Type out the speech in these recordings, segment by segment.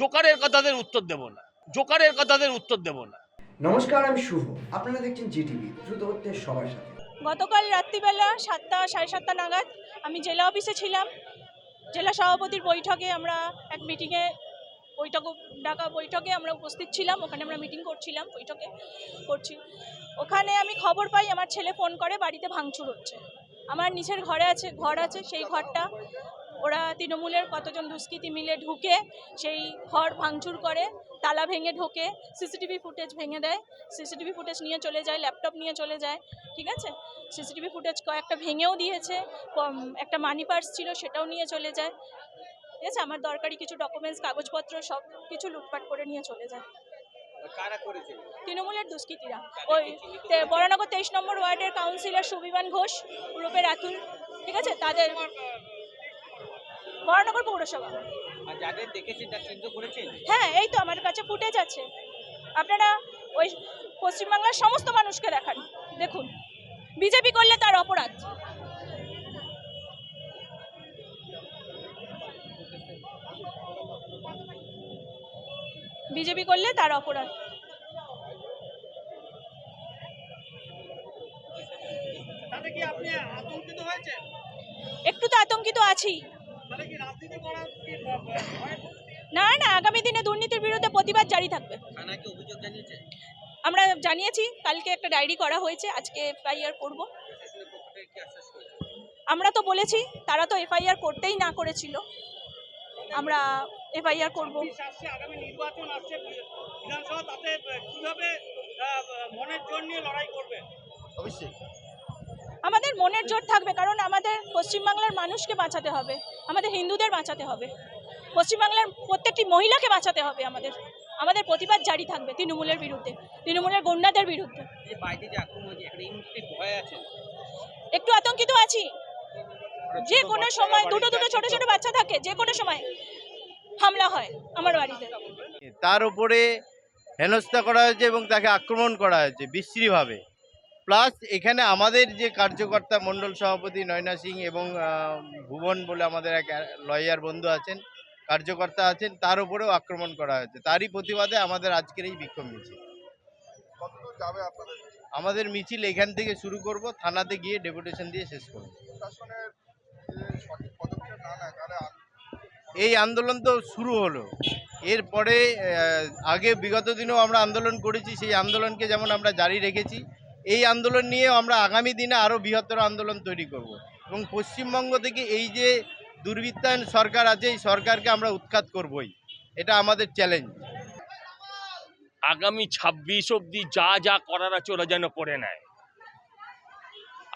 জোকারের কথাদের উত্তর দেব না। জোকারের কথাদের উত্তর দেব না। নমস্কার আমি শুভ। আপনারা দেখছেন জিটিভি দ্রুত হচ্ছে সবার সাথে। গতকাল রাত্রিবেলা সাতটা সাড়ে সাতটা নাগাদ আমি জেলা অফিসে ছিলাম। জেলা সভাপতির বৈঠকে আমরা এক মিটিংয়ে বৈঠক ডাকা বৈঠকে আমরা উপস্থিত ছিলাম। ওখানে আমরা মিটিং করছিলাম বৈঠকে করছি। ওখানে আমি খবর পাই আমার ছেলে ফোন করে বাড়িতে ভাঙচুর হচ্ছে। আমার নিচের ঘরে আছে ঘর আছে সেই ঘরটা ওরা তৃণমূলের কতজন দুষ্কৃতী মিলে ঢুকে সেই ঘর ভাঙচুর করে তালা ভেঙে ঢোকে সিসিটিভি ফুটেজ ভেঙে দেয় সিসিটিভি ফুটেজ নিয়ে চলে যায় ল্যাপটপ নিয়ে চলে যায় ঠিক আছে? সিসিটিভি ফুটেজ কয়েকটা ভেঙেও দিয়েছে একটা মানি পার্স ছিল সেটাও নিয়ে চলে যায় ঠিক আছে? আমার দরকারি কিছু ডকুমেন্টস কাগজপত্র সব কিছু লুটপাট করে নিয়ে চলে যায়। তৃণমূলের দুষ্কৃতীরা। ওই বরানগর তেইশ নম্বর ওয়ার্ডের কাউন্সিলর সুবিমান ঘোষ রূপে রাতুল ঠিক আছে? তাদের বরানগর পৌরসভা। যাদের দেখেছেন তার চিহ্নিত করেছেন? হ্যাঁ এই তো আমার কাছে ফুটেজ আছে। আপনারা ওই পশ্চিমবাংলার সমস্ত মানুষকে দেখান। দেখুন বিজেপি করলে তার অপরাধ। বিজেপি করলে তার অপরাধ। তাতে কি আপনি আতঙ্কিত হয়েছেন? একটু তো আতঙ্কিত আছি তাহলে কি রাজনীতি করার কি না না আগামী দিনে দুর্নীতির বিরুদ্ধে প্রতিবাদ জারি থাকবে। আমরা জানিয়েছি কালকে একটা ডায়েরি করা হয়েছে আজকে এফআইআর করব। আমরা তো বলেছি তারা তো এফআইআর করতেই না করেছিল। আমরা এফআইআর করব। আসছে আগামী নির্বাচন আসছে বিধানসভা তাতে কীভাবে মনের জোর নিয়ে লড়াই করবে? অবশ্যই। মনের জোর থাকবে কারণ আমাদের পশ্চিমবাংলার মানুষকে বাঁচাতে হবে আমাদের হিন্দুদের বাঁচাতে হবে। পশ্চিমবাংলার প্রত্যেকটি মহিলাকে বাঁচাতে হবে আমাদের। আমাদের প্রতিবাদ জারি থাকবে তৃণমূলের বিরুদ্ধে তৃণমূলের গন্ডাদের বিরুদ্ধে। একটু আতঙ্কিত আছি। যে কোনো সময় দুটো দুটো ছোট ছোট বাচ্চা থাকে যে কোনো সময় হামলা হয় আমার বাড়িতে। তার উপরে হেনস্থা করা হয়েছে এবং তাকে আক্রমণ করা হয়েছে বিশ্রীভাবে। প্লাস এখানে আমাদের যে কার্যকর্তা মণ্ডল সভাপতি নয়না সিং এবং ভুবন বলে আমাদের এক লয়ার বন্ধু আছেন কার্যকর্তা আছেন তার উপরেও আক্রমণ করা হয়েছে। তারই প্রতিবাদে আমাদের আজকের এই বিক্ষোভ মিছিল। আমাদের মিছিল এখান থেকে শুরু করব থানাতে গিয়ে ডেপুটেশন দিয়ে শেষ করব। এই আন্দোলন তো শুরু হলো। এরপরে আগে বিগত দিনেও আমরা আন্দোলন করেছি সেই আন্দোলনকে যেমন আমরা জারি রেখেছি এই আন্দোলন নিয়ে আমরা আগামী দিনে আরও বৃহত্তর আন্দোলন তৈরি করব। এবং পশ্চিমবঙ্গ থেকে এই যে দুর্বৃত্তায়ন সরকার আছে, এই সরকারকে আমরা উৎখাত করবই। এটা আমাদের চ্যালেঞ্জ আগামী ছাব্বিশ অবধি যা যা করার আছে ওরা যেন করে নেয়।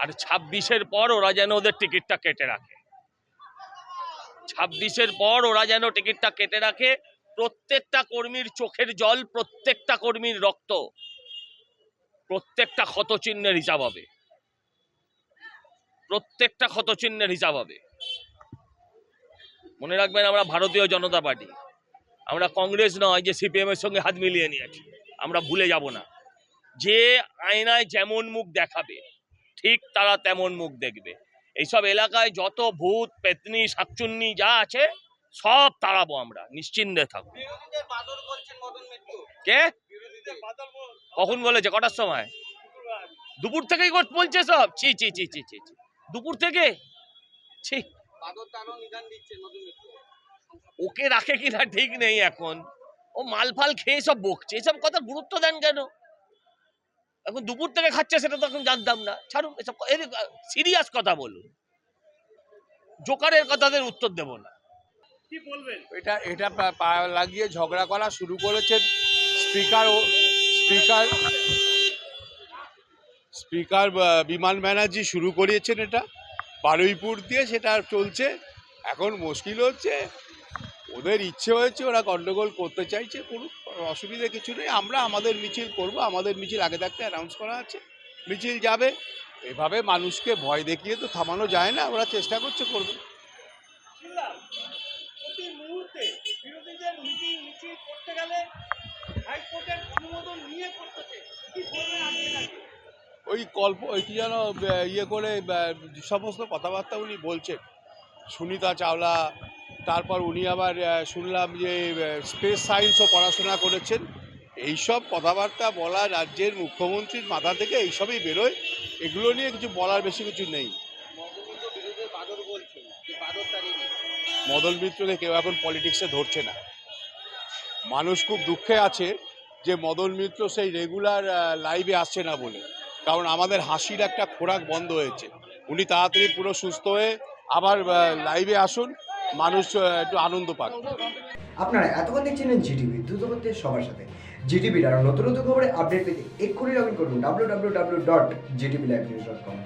আর ছাব্বিশের পর ওরা যেন ওদের টিকিটটা কেটে রাখে। ছাব্বিশের পর ওরা যেন টিকিটটা কেটে রাখে, প্রত্যেকটা কর্মীর চোখের জল, প্রত্যেকটা কর্মীর রক্ত। প্রত্যেকটা ক্ষতচিহ্নের হিসাব হবে। প্রত্যেকটা ক্ষতচিহ্নের হিসাব হবে। মনে রাখবেন আমরা ভারতীয় জনতা পার্টি। আমরা কংগ্রেস নয় যে সিপিএম এর সঙ্গে হাত মিলিয়ে নিয়েছি। আমরা ভুলে যাব না। যে আয়নায় যেমন মুখ দেখাবে ঠিক তারা তেমন মুখ দেখবে। এইসব এলাকায় যত ভূত পেতনি শাকচুন্নি যা আছে সব তাড়াবো আমরা নিশ্চিন্তে থাকব। কে? কখন বলেছে? কটার সময়? দুপুর থেকেই বলছে সব। ছি ছি ছি ছি ছি ছি। দুপুর থেকে? ছি। ওকে রাখে কিনা ঠিক নেই এখন। ও মাল ফাল খেয়ে সব বকছে। এসব কথা গুরুত্ব দেন কেন? এখন দুপুর থেকে খাচ্ছে সেটা তো এখন জানতাম না। ছাড়ুন এসব সিরিয়াস কথা বলুন। জোকারের কথাদের উত্তর দেব না। কি বলবেন? এটা এটা লাগিয়ে ঝগড়া করা শুরু করেছেন স্পিকার ও স্পিকার স্পিকার বিমান ব্যানার্জি শুরু করিয়েছেন এটা। বারুইপুর দিয়ে সেটা চলছে। এখন মুশকিল হচ্ছে। ওদের ইচ্ছে হয়েছে, ওরা গণ্ডগোল করতে চাইছে। কোনো অসুবিধা কিছু নেই। আমরা আমাদের মিছিল করব। আমাদের মিছিল আগে থাকতে অ্যানাউন্স করা আছে। মিছিল যাবে। এভাবে মানুষকে ভয় দেখিয়ে তো থামানো যায় না। ওরা চেষ্টা করছে করবে। ওই কল্প ওই কি যেন ইয়ে করে সমস্ত কথাবার্তা উনি বলছেন। সুনিতা চাওলা, তারপর উনি আবার শুনলাম যে স্পেস সায়েন্সও পড়াশোনা করেছেন। এইসব কথাবার্তা বলা রাজ্যের মুখ্যমন্ত্রীর মাথা থেকে এইসবই বেরোয়। এগুলো নিয়ে কিছু বলার বেশি কিছু নেই। মদন মিত্রকে কেউ এখন পলিটিক্সে ধরছে না। মানুষ খুব দুঃখে আছে যে, মদন মিত্র সেই রেগুলার লাইভে আসছে না বলে। কারণ আমাদের হাসির একটা খোরাক বন্ধ হয়েছে। উনি তাড়াতাড়ি পুরো সুস্থ হয়ে আবার লাইভে আসুন, মানুষ একটু আনন্দ পাক। আপনারা এতক্ষণ দেখছিলেন জিটিভি, দ্রুত করতে সবার সাথে। জিটিভির আরও নতুন নতুন খবরে আপডেট পেতে এক্ষুনি লগ ইন করুন W W W dot GTV live news dot com